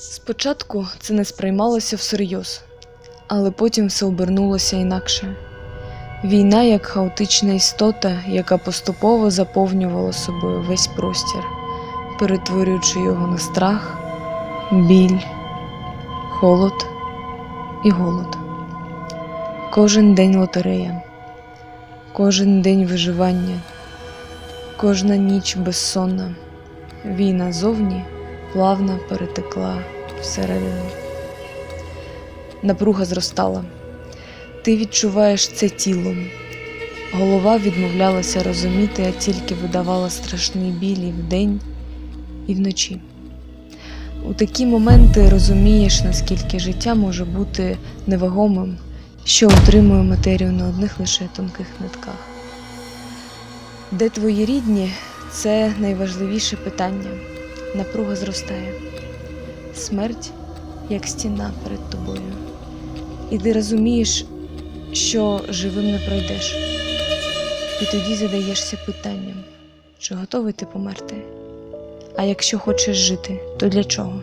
Спочатку це не сприймалося всерйоз, але потім все обернулося інакше. Війна як хаотична істота, яка поступово заповнювала собою весь простір, перетворюючи його на страх, біль, холод і голод. Кожен день лотерея, кожен день виживання, кожна ніч безсонна. Війна зовні плавно перетекла всередину. Напруга зростала. Ти відчуваєш це тілом. Голова відмовлялася розуміти, а тільки видавала страшні білі вдень і вночі. У такі моменти розумієш, наскільки життя може бути невагомим, що утримує матерію на одних лише тонких нитках. Де твої рідні це найважливіше питання. Напруга зростає. Смерть як стіна перед тобою. І ти розумієш, що живим не пройдеш. І тоді задаєшся питанням, чи готовий ти померти? А якщо хочеш жити, то для чого?